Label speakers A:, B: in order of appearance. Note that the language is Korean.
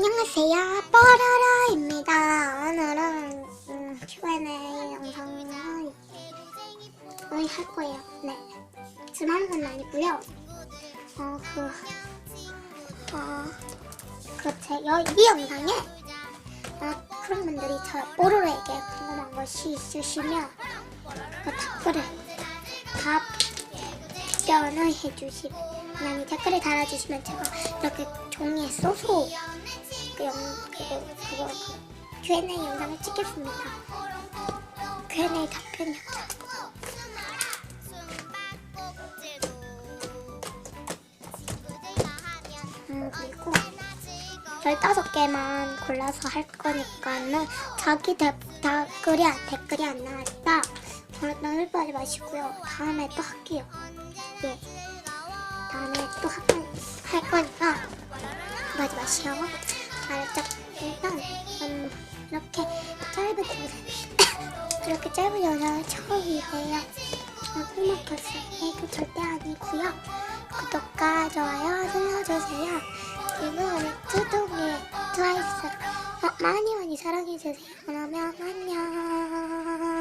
A: 안녕하세요. 뽀로로입니다. 오늘은 음, Q&A 영상을 할 거예요. 네. 건 아니고요. 어그 어, 그렇죠 여, 이 영상에 어, 그런 분들이 저 뽀로로에게 궁금한 것이 있으시면 그 댓글을 답변을 해주시면 아니 댓글에 달아주시면 제가 이렇게 종이에 써서 그 영, 그거, 그거, 그 Q&A 영상을 찍겠습니다. Q&A 답변 영상. 음, 그리고 15개만 골라서 할 거니까는 자기 대, 댓글이, 안- 댓글이 안 나왔다. 그런 슬퍼하지 마시고요. 다음에 또 할게요. 예. 다음에 또 할 거니까 하지 마시오. 알았죠? 일단 음, 이렇게 짧은 이렇게 짧은 영상은 처음이에요. 어, 흑막혔어요. 이거 절대 아니고요. 구독과 좋아요 눌러주세요. 그리고 유튜브에 트와이스 어, 많이 많이 사랑해주세요. 그러면 안녕.